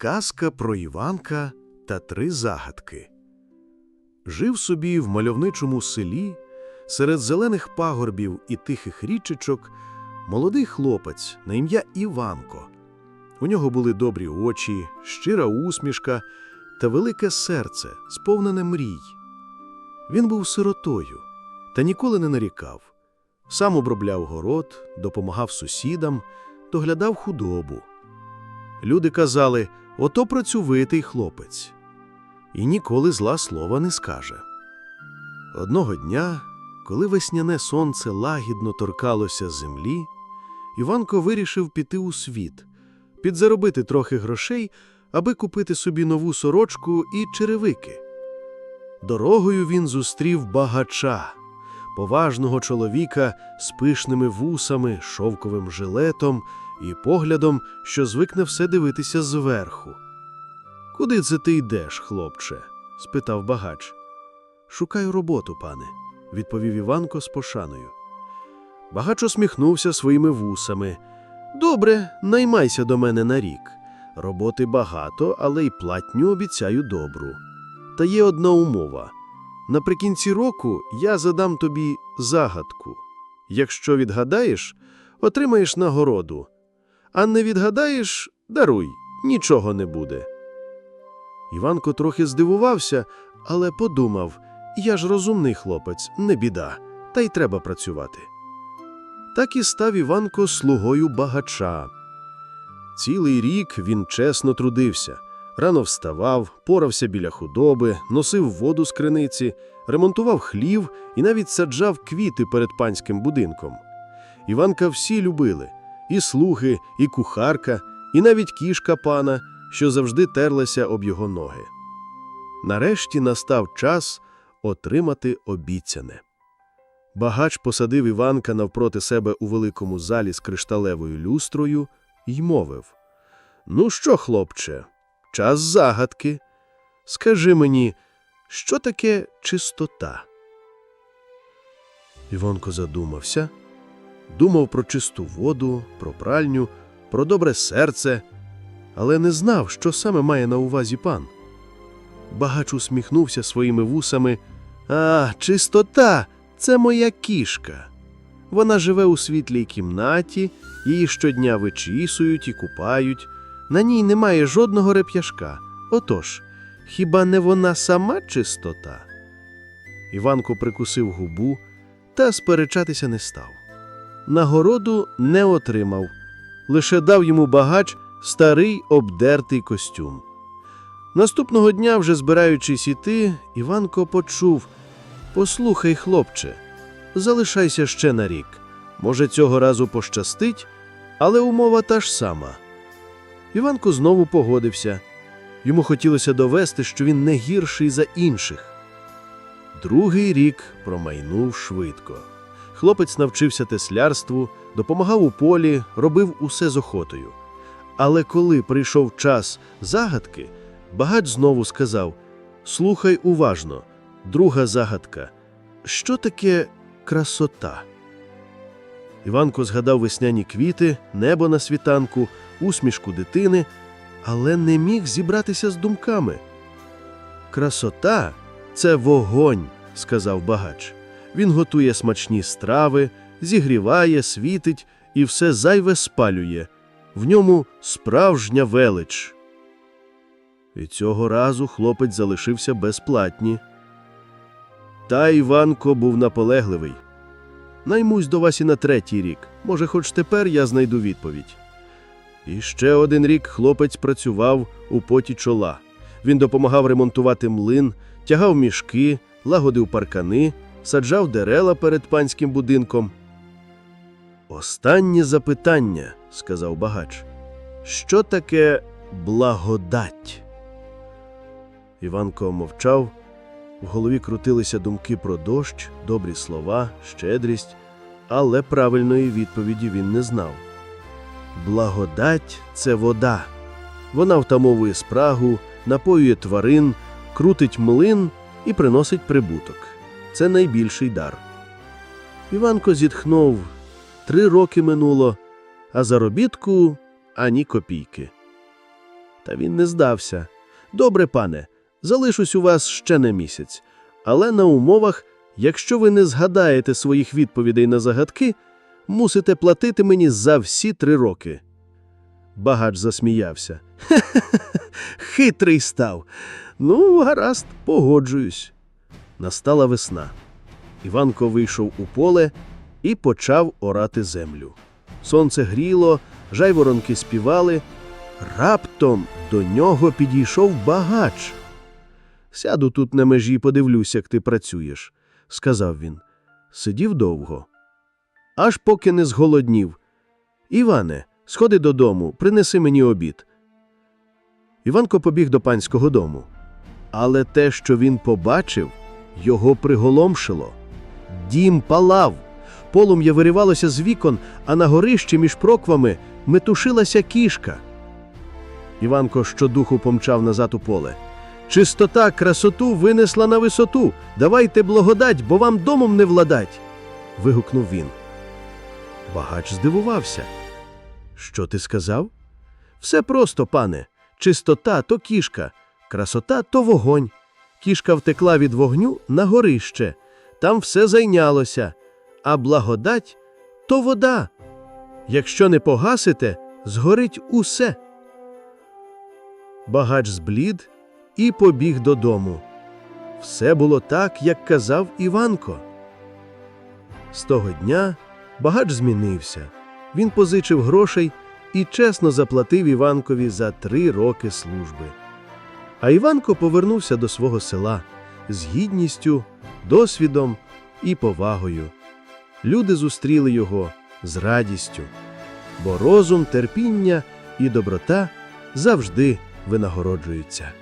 Казка про Іванка та три загадки. Жив собі в мальовничому селі, серед зелених пагорбів і тихих річечок, молодий хлопець на ім'я Іванко. У нього були добрі очі, щира усмішка та велике серце, сповнене мрій. Він був сиротою та ніколи не нарікав. Сам обробляв город, допомагав сусідам, доглядав худобу. Люди казали, ото працьовитий хлопець. І ніколи зла слова не скаже. Одного дня, коли весняне сонце лагідно торкалося землі, Іванко вирішив піти у світ, підзаробити трохи грошей, аби купити собі нову сорочку і черевики. Дорогою він зустрів багача, поважного чоловіка з пишними вусами, шовковим жилетом і поглядом, що звикне все дивитися зверху. Куди це ти йдеш, хлопче? спитав багач. Шукаю роботу, пане, відповів Іванко з пошаною. Багач усміхнувся своїми вусами. Добре, наймайся до мене на рік. Роботи багато, але й платню обіцяю добру. Та є одна умова. Наприкінці року я задам тобі загадку. Якщо відгадаєш, отримаєш нагороду. А не відгадаєш, даруй, нічого не буде. Іванко трохи здивувався, але подумав я ж розумний хлопець, не біда, та й треба працювати. Так і став Іванко слугою багача. Цілий рік він чесно трудився, рано вставав, порався біля худоби, носив воду з криниці, ремонтував хлів і навіть саджав квіти перед панським будинком. Іванка всі любили і слуги, і кухарка, і навіть кішка пана, що завжди терлася об його ноги. Нарешті настав час отримати обіцяне. Багач посадив Іванка навпроти себе у великому залі з кришталевою люстрою й мовив: Ну що, хлопче, час загадки. Скажи мені, що таке чистота? Іванко задумався, думав про чисту воду, про пральню, про добре серце, але не знав, що саме має на увазі пан. Багач усміхнувся своїми вусами. А, чистота це моя кішка. Вона живе у світлій кімнаті, її щодня вичісують і купають. На ній немає жодного реп'яшка. Отож, хіба не вона сама чистота? Іванко прикусив губу та сперечатися не став. Нагороду не отримав, лише дав йому багач старий обдертий костюм. Наступного дня, вже збираючись іти, Іванко почув Послухай, хлопче, залишайся ще на рік. Може, цього разу пощастить, але умова та ж сама. Іванко знову погодився. Йому хотілося довести, що він не гірший за інших. Другий рік промайнув швидко. Хлопець навчився теслярству, допомагав у полі, робив усе з охотою. Але коли прийшов час загадки, багач знову сказав: Слухай уважно, друга загадка. Що таке красота? Іванко згадав весняні квіти, небо на світанку, усмішку дитини, але не міг зібратися з думками. Красота це вогонь, сказав багач. Він готує смачні страви, зігріває, світить і все зайве спалює. В ньому справжня велич. І цього разу хлопець залишився безплатні. Та Іванко був наполегливий. Наймусь до вас і на третій рік. Може, хоч тепер я знайду відповідь. І ще один рік хлопець працював у поті чола. Він допомагав ремонтувати млин, тягав мішки, лагодив паркани, саджав дерела перед панським будинком. Останнє запитання, сказав багач. Що таке благодать? Іванко мовчав. В голові крутилися думки про дощ, добрі слова, щедрість, але правильної відповіді він не знав. Благодать це вода. Вона втамовує спрагу, напоює тварин, крутить млин і приносить прибуток. Це найбільший дар. Іванко зітхнув. Три роки минуло, а заробітку ані копійки. Та він не здався. Добре, пане, залишусь у вас ще на місяць, але на умовах, якщо ви не згадаєте своїх відповідей на загадки, мусите платити мені за всі три роки. Багач засміявся. «Хе-хе-хе, хитрий став. Ну, гаразд, погоджуюсь. Настала весна. Іванко вийшов у поле і почав орати землю. Сонце гріло, жайворонки співали. Раптом до нього підійшов багач. Сяду тут на межі подивлюсь, як ти працюєш, сказав він. Сидів довго. Аж поки не зголоднів. Іване, сходи додому, принеси мені обід. Іванко побіг до панського дому. Але те, що він побачив, його приголомшило. Дім палав, полум'я виривалося з вікон, а на горищі між проквами метушилася кішка. Іванко щодуху помчав назад у поле. Чистота красоту винесла на висоту. Давайте благодать, бо вам домом не владать. вигукнув він. Багач здивувався. Що ти сказав? Все просто, пане. Чистота то кішка, красота то вогонь. Кішка втекла від вогню на горище. Там все зайнялося. А благодать то вода. Якщо не погасите, згорить усе. Багач зблід і побіг додому. Все було так, як казав Іванко. З того дня багач змінився. Він позичив грошей і чесно заплатив Іванкові за три роки служби. А Іванко повернувся до свого села з гідністю, досвідом і повагою. Люди зустріли його з радістю, бо розум, терпіння і доброта завжди винагороджуються.